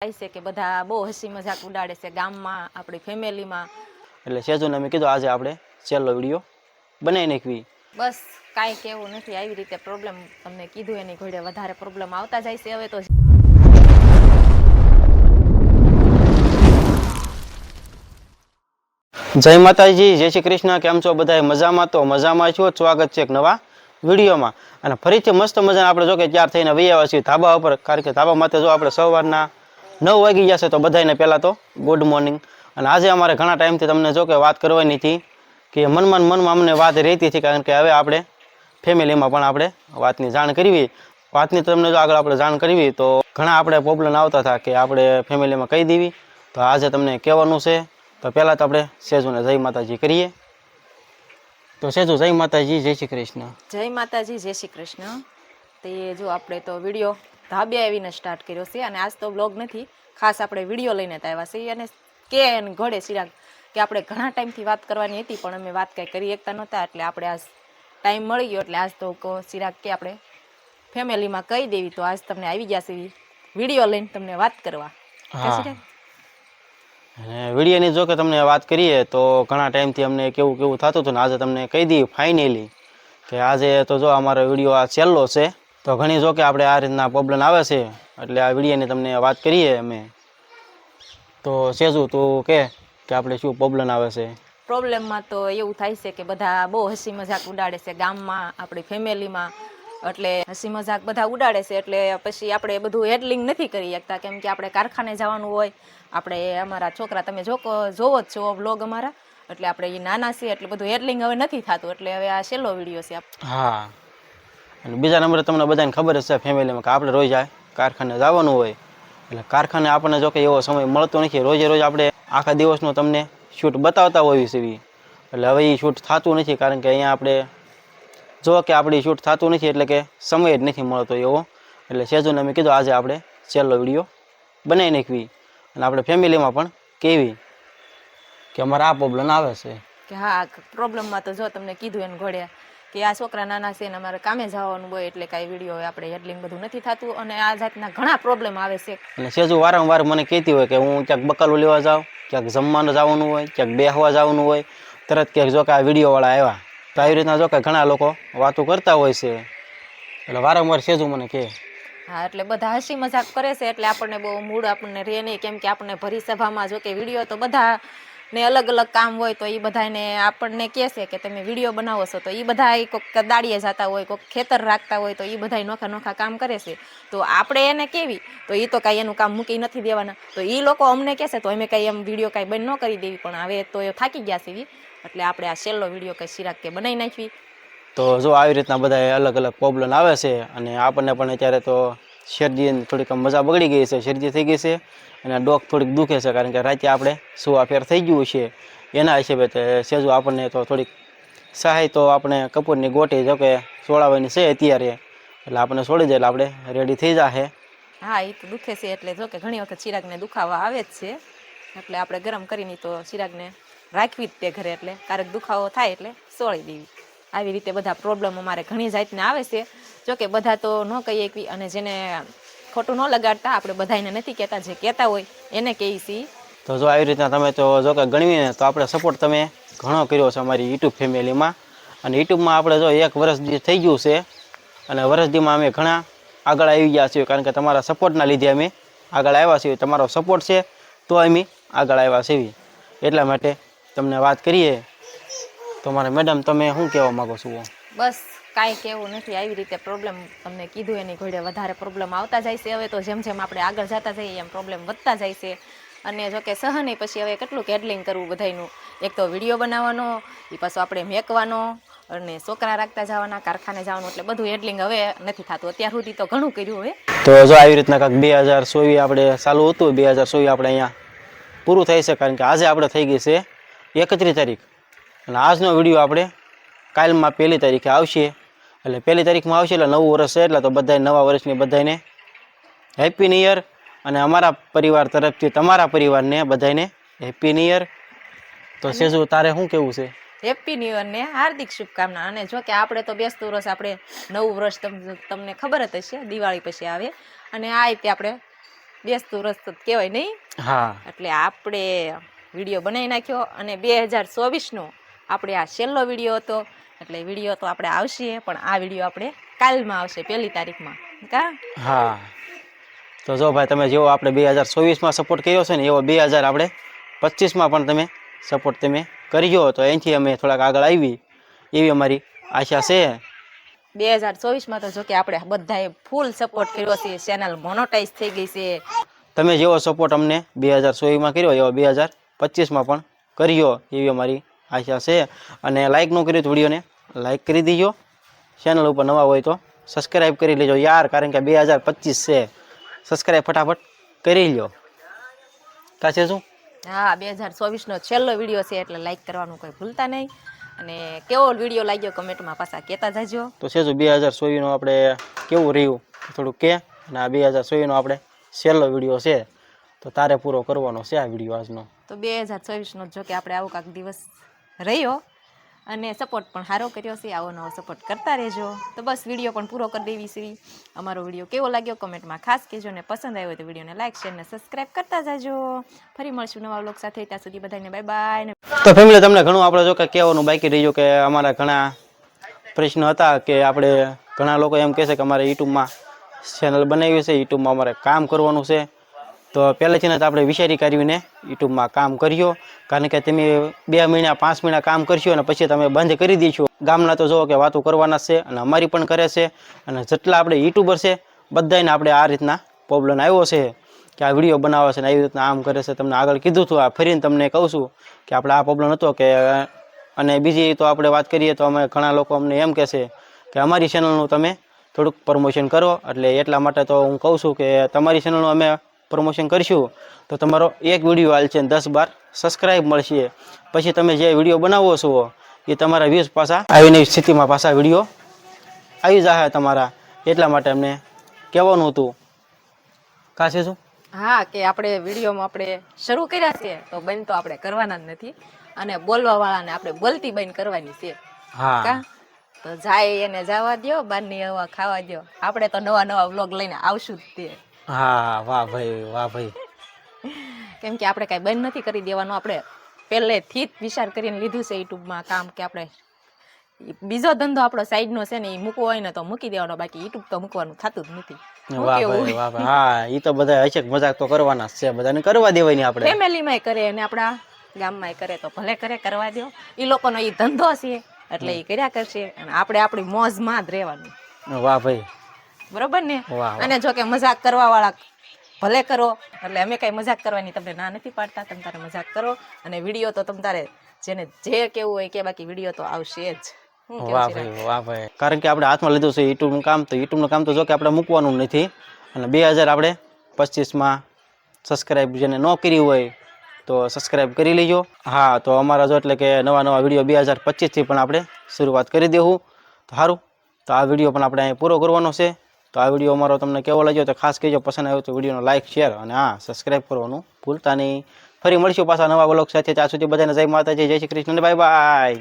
થાય છે કે બધા બહુ હસી મજાક ઉડાડે છે ગામમાં આપણી ફેમિલીમાં. એટલે સેજુને મેં કીધું આજે આપણે છેલ્લો વીડિયો બનાવી નાખવી બસ કાંઈ કેવું નથી. આવી રીતે પ્રોબ્લેમ તમને કીધું એની ઘોડે વધારે પ્રોબ્લેમ આવતા જાય છે હવે તો. જય માતાજી જય શ્રી કૃષ્ણ. કેમ છો બધા મજામાં તો મજામાં છો? સ્વાગત છે એક નવા વિડીયોમાં. અને ફરીથી મસ્ત મજાના આપણે જો કે ત્યાર થઈને વહી છીએ ધાબા ઉપર. કારણ કે ધાબા માટે જો આપણે સવારના નવ વાગી જશે તો બધાને પહેલાં તો ગુડ મોર્નિંગ અને આજે અમારે ઘણા ટાઈમથી તમને જો કે વાત કરવાની હતી કે મનમાં મનમાં અમને વાત રહેતી હતી કારણ કે હવે આપણે ફેમિલીમાં પણ આપણે વાતની જાણ કરવી. વાતની તમને જો આગળ આપણે જાણ કરવી તો ઘણા આપણે પ્રોબ્લેમ આવતા હતા કે આપણે ફેમિલીમાં કહી દેવી. તો આજે તમને કહેવાનું છે તો પહેલાં તો આપણે સેજુને જય માતાજી કરીએ. તો સેજુ, જય માતાજી, જય શ્રી કૃષ્ણ. જય માતાજી, જય શ્રી કૃષ્ણ. તે જો આપણે તો વીડિયો ધાબે આવીને સ્ટાર્ટ કર્યો છે. અને આજ તો બ્લોગ નથી ખાસ આપણે વીડિયો લઈને જ આવ્યા છીએ. અને કે અને ઘડે ચિરાગ કે આપણે ઘણા ટાઈમથી વાત કરવાની હતી પણ અમે વાત કાંઈ કરી શકતા નહોતા એટલે આપણે આજ ટાઈમ મળી ગયો. એટલે આજ તો સિરાગ કે આપણે ફેમિલીમાં કહી દેવી તો આજ તમને આવી ગયા છે વીડિયો લઈને તમને વાત કરવા? વિડીયોની જો કે તમને વાત કરીએ તો ઘણા ટાઈમથી અમને કેવું કેવું થતું હતું ને આજે તમને કહી દઈએ ફાઇનલી કે આજે તો જો અમારો વીડિયો આ છેલ્લો છે. તો ઘણી જો કે આપણે આ રીતના પ્રોબ્લેમ આવે છે. એટલે આ વિડીયોની તમને વાત કરીએ અમે. તો સેજુ તું કે કે આપણે શું પ્રોબ્લેમ આવે છે? પ્રોબ્લેમમાં તો એવું થાય છે કે બધા બહુ હસી મજાક ઉડાડે છે ગામમાં આપણી ફેમિલીમાં. એટલે હસી મજાક બધા ઉડાડે છે એટલે પછી આપણે બધું હેડલિંગ નથી કરી શકતા. કેમ કે આપણે કારખાને જવાનું હોય આપણે અમારા છોકરા તમે જો જોવો જ છો બ્લોગ અમારા. એટલે આપણે એ નાના છીએ એટલે બધું હેડલિંગ હવે નથી થતું. એટલે હવે આ છેલ્લો વીડિયો છે હા. અને બીજા નંબરે તમને બધાને ખબર જ છે ફેમિલીમાં કે આપણે રોજ આ કારખાને જવાનું હોય. એટલે કારખાને આપણને જો કે એવો સમય મળતો નથી, રોજે રોજ આપણે આખા દિવસનો તમને શૂટ બતાવતા હોઈએ છીએ. એટલે હવે એ શૂટ થતું નથી કારણ કે અહીંયા આપણે જો કે આપણી શૂટ થતું નથી એટલે કે સમય જ નથી મળતો એવો. એટલે સેજુને મેં કીધું આજે આપણે છેલ્લો વીડિયો બનાવી નાખવી. અને આપણે ફેમિલીમાં પણ કહેવી કે અમારે આ પ્રોબ્લેમ આવે છે. કે હા પ્રોબ્લેમમાં તો જો તમને કીધું એને ઘોડે કે આ છોકરા નાના છે ને અમારે કામે જવાનું હોય એટલે કાંઈ વીડિયો આપણે હેડલિંગ બધું નથી થતું અને આ જાતના ઘણા પ્રોબ્લેમ આવે છે. અને સેજુ વારંવાર મને કહેતી હોય કે હું ક્યાંક બકાલું લેવા જાઉં ક્યાંક જમવાનું જવાનું હોય ક્યાંક બેહવા જવાનું હોય તરત ક્યાંક જો કે આ વિડીયોવાળા આવ્યા. તો આવી રીતના જો કે ઘણા લોકો વાતો કરતા હોય છે. એટલે વારંવાર સેજુ મને કહે. હા એટલે બધા હસી મજાક કરે છે એટલે આપણને બહુ મૂડ આપણને રહે નહીં. કેમ કે આપણને ભરી સભામાં જો કે વીડિયો તો બધા ને અલગ અલગ કામ હોય તો એ બધાને આપણને કહેશે કે તમે વીડિયો બનાવો છો, તો એ બધા કોઈક દાડીએ જતા હોય કોઈક ખેતર રાખતા હોય, તો એ બધા નોખા નોખા કામ કરે છે. તો આપણે એને કેવી? તો એ તો કાંઈ એનું કામ મૂકી નથી દેવાના. તો એ લોકો અમને કહેશે તો અમે કાંઈ એમ વીડિયો કાંઈ બંધ ન કરી દેવી, પણ હવે તો એ થાકી ગયા છે. એટલે આપણે આ છેલ્લો વીડિયો કંઈ સિરાગ કે બનાવી નાખવી તો જો આવી રીતના બધા અલગ અલગ પ્રોબ્લેમ આવે છે, અને આપણને પણ અત્યારે તો શરદી થોડીક મજા બગડી ગઈ છે શરદી થઈ ગઈ છે અને ડોક થોડીક દુખે છે કારણ કે રાતે આપણે સુવા ફેર થઈ ગયું છે. એના હિસાબે સેજો આપણને તો થોડીક સહાય તો આપણે કપૂરની ગોટી જો કે સોળાવાની છે અત્યારે. એટલે આપણે છોડી એટલે આપણે રેડી થઈ જાહે. હા એ તો દુખે છે એટલે જો કે ઘણી વખત ચિરાગને દુખાવા આવે જ છે. એટલે આપણે ગરમ કરીને તો ચિરાગને રાખવી જ તે ઘરે એટલે. ક્યારેક દુખાવો થાય એટલે સોળી દેવી. આવી રીતે બધા પ્રોબ્લેમ અમારે ઘણી જાતના આવે છે. જોકે બધા તો ન કહીએ કે અને જેને ખોટું ન લગાડતા, આપણે બધાને નથી કહેતા, જે કહેતા હોય એને કહીએ છીએ. તો જો આવી રીતના તમે તો જો કે ગણવીને, તો આપણે સપોર્ટ તમે ઘણો કર્યો છે અમારી યુટ્યુબ ફેમિલીમાં. અને યુટ્યુબમાં આપણે જો એક વર્ષ થઈ ગયું છે, અને વર્ષદીમાં અમે ઘણા આગળ આવી ગયા છીએ, કારણ કે તમારા સપોર્ટના લીધે અમે આગળ આવ્યા છીએ. તમારો સપોર્ટ છે, તો અમે આગળ આવ્યા છીએ. એટલા માટે તમને વાત કરીએ. તો મારે મેડમ તમે શું કહેવા માગો છો? બસ કાંઈ કેવું નથી. આવી રીતે પ્રોબ્લેમ તમને કીધું એની ઘોડે વધારે પ્રોબ્લેમ આવતા જાય છે. હવે તો જેમ જેમ આપણે આગળ જતા જઈએ એમ પ્રોબ્લેમ વધતા જાય છે. અને જો કે સહને પછી હવે કેટલું હેડલિંગ કરવું બધાયનું. એક તો વીડિયો બનાવવાનો એ પાછો આપણે મેકવાનો અને છોકરા રાખતા જવાના કારખાને જવાનું એટલે બધું એડલિંગ હવે નથી થતું. અત્યાર સુધી તો ઘણું કર્યું હવે. તો જો આવી રીતના કાંક બે હજાર સોવી આપણે ચાલુ હતું બે હજાર સોવી આપણે અહીંયા પૂરું થઈ છે કારણ કે આજે આપણે થઈ ગઈ છે એકત્રીસ તારીખ. અને આજનો વીડિયો આપણે કાલમાં પહેલી તારીખે આવશે. એટલે પહેલી તારીખમાં આવશે એટલે નવું વર્ષ છે એટલે તો બધાય નવા વર્ષની બધાને હેપી ન્યુ યર અને અમારા પરિવાર તરફથી તમારા પરિવારને બધાને હેપી ન્યુ યર તો સેજુ તારે શું કેવું છે? હેપી ન્યુ યર ને હાર્દિક શુભકામના. અને જો કે આપણે તો બેસતું વર્ષ આપણે નવું વર્ષ તમ- તમને ખબર જ હશે દિવાળી પછી આવે. અને આ રીતે આપણે બેસતું વર્ષ તો કહેવાય નહીં. હા. એટલે આપણે વીડિયો બનાવી નાખ્યો અને બે હજાર ચોવીસનો આપણે આ છેલ્લો વીડિયો હતો એટલે વીડિયો તો આપણે આવશે પણ આ વીડિયો આપણે કાલમાં આવશે પહેલી તારીખમાં. કા? હા. તો જો ભાઈ તમે જેવો આપણે બે હજાર ચોવીસમાં સપોર્ટ કર્યો છે ને એવો બે હજાર આપણે પચીસમાં પણ તમે સપોર્ટ તમે કર્યો તો એનાથી અમે થોડાક આગળ આવી. એવી અમારી આશા છે. બે હજાર ચોવીસમાં તો જો કે આપણે બધાએ ફૂલ સપોર્ટ કર્યો છે ચેનલ મોનોટાઈઝ થઈ ગઈ છે. તમે જેવો સપોર્ટ અમને બે હજાર ચોવીસમાં કર્યો એવો બે હજાર પચીસમાં પણ કર્યો એવી અમારી આશા છે. અને લાઇક ન કર્યું તો વિડીયોને લાઇક કરી દીજો. ચેનલ ઉપર નવા હોય તો સબસ્ક્રાઈબ કરી લેજો યાર કારણ કે બે હજાર પચીસ છે. સબસ્ક્રાઈબ ફટાફટ કરી લ્યો. કાશે શું? હા બે હજાર ચોવીસનો છેલ્લો વીડિયો છે એટલે લાઈક કરવાનું કોઈ ભૂલતા નહીં. અને કેવો વીડિયો લાગ્યો કમેન્ટમાં પાછા કહેતા જજો. તો છે શું બે હજાર ચોવીસનો આપણે કેવું રહ્યું? થોડુંક કે અને આ બે હજાર ચોવીસનો આપણે છેલ્લો વીડિયો છે. તો તારે પૂરો કરવાનો છે આ વીડિયો આજનો. તો બે હજાર ચોવીસનો જો કે આપણે આવો કાંક દિવસ રહ્યો અને સપોર્ટ પણ સારો કર્યો છે, આવો નવો સપોર્ટ કરતા રહેજો. તો બસ વીડિયો પણ પૂરો કરી દેવી છે. અમારો વીડિયો કેવો લાગ્યો કમેન્ટમાં ખાસ કહેજો ને પસંદ આવ્યો તો વિડીયોને લાઈક શેર ને સબસ્ક્રાઈબ કરતા જાજો. ફરી મળશું નવા વ્લોગ સાથે. ત્યાં સુધી બધાને બાય બાય તો ફેમિલી તમને ઘણું આપણે જો કે કહેવાનું બાકી રહ્યું કે અમારા ઘણા પ્રશ્ન હતા કે આપણે ઘણા લોકો એમ કહે છે કે અમારે યુટ્યુબમાં ચેનલ બનાવી છે, યુટ્યુબમાં અમારે કામ કરવાનું છે. તો પહેલેથી જ આપણે વિચારી કરીને યુટ્યુબમાં કામ કર્યો. કારણ કે તમે બે મહિના, પાંચ મહિના કામ કરશો અને પછી તમે બંધ કરી દઈશું ગામના તો જુઓ કે વાતો કરવાના છે અને અમારી પણ કરે છે અને જેટલા આપણે યુટ્યુબર છે બધાને આપણે આ રીતના પ્રોબ્લેમ આવ્યો છે કે આ વીડિયો બનાવે છે ને આવી રીતના આમ કરે છે. તમને આગળ કીધું હતું, આ ફરીને તમને કહું છું કે આપણે આ પ્રોબ્લેમ હતો કે, અને બીજી તો આપણે વાત કરીએ તો અમે ઘણા લોકો અમને એમ કહેશે કે અમારી ચેનલનું તમે થોડુંક પ્રમોશન કરો. એટલે એટલા માટે તો હું કહું છું કે તમારી ચેનલનું અમે પ્રમોશન કરીશું તો તમારો એક વીડિયો હાલ છે દસ બાર સબસ્ક્રાઈબ મળશે. પછી તમે જે વીડિયો બનાવો છો એ તમારા વ્યૂઝ પાછા આવીને સ્થિતિમાં પાછા વીડિયો આવી જાય તમારા. એટલા માટે અમને કહેવાનું હતું. કાશે શું? હા કે આપણે વિડીયોમાં આપણે શરૂ કર્યા છે તો બંધ તો આપણે કરવાના જ નથી. અને બોલવા વાળાને આપણે બોલતી બંધ કરવાની છે. હા. તો જાય એને જવા દો બહારની હવા ખાવા દો આપણે તો નવા નવા વ્લોગ લઈને આવશું જ તે. હા વાહ ભાઈ વાહ ભાઈ. કેમ કે આપણે કાંઈ બંધ નથી કરી દેવાનું. આપણે પહેલેથી જ વિચાર કરીને લીધું છે યુટ્યુબમાં કામ કે આપણે બીજો ધંધો આપણો સાઈડનો છે ને એ મૂકવો હોય ને તો મૂકી દેવાનો. બાકી યુટ્યુબ તો મૂકવાનું થતું જ નથી. વાહ ભાઈ વાહ ભાઈ. હા એ તો બધા હશે મજાક તો કરવાના છે. બધાને કરવા દેવાય નહીં આપણે. ફેમિલીમાંય કરે અને આપણા ગામમાંય કરે તો ભલે કરે કરવા દો. એ લોકોનો એ ધંધો છે એટલે એ કર્યા કરશે અને આપણે આપણી મોજમાં જ રહેવાનું. વાહ ભાઈ. બરોબર ને. અને જો કે મજાક કરવા વાળા ભલે કરો એટલે અમે કઈ મજાક કરવાની તમને ના નથી પાડતા તમે તારે મજાક કરો. અને વીડિયો તો તમે તારે જેને જે કેવું હોય કે બાકી વીડિયો તો આવશે જ. વાહ ભાઈ વાહ ભાઈ. કારણ કે આપણે હાથમાં લીધું છે યુટ્યુબનું કામ તો યુટ્યુબનું કામ તો જો કે આપણે મૂકવાનું નથી. અને બે હજાર આપણે પચીસમાં સબસ્ક્રાઈબ જેને ન કરી હોય તો સબસ્ક્રાઈબ કરી લેજો. હા તો અમારા જો એટલે કે નવા નવા વીડિયો બે હજાર પચીસથી પણ આપણે શરૂઆત કરી દેવું. તો સારું. તો આ વીડિયો પણ આપણે અહીં પૂરો કરવાનો છે. તો આ વીડિયો અમારો તમને કેવો લાગ્યો તો ખાસ કહેજો. પસંદ આવ્યો તો વિડીયોનો લાઇક શેર અને હા સબસ્ક્રાઈબ કરવાનું ભૂલતા નહીં. ફરી મળીશું પાછા નવા બ્લોગ સાથે. ત્યાં સુધી બધાને જય માતાજી, જય શ્રી કૃષ્ણ બાય બાય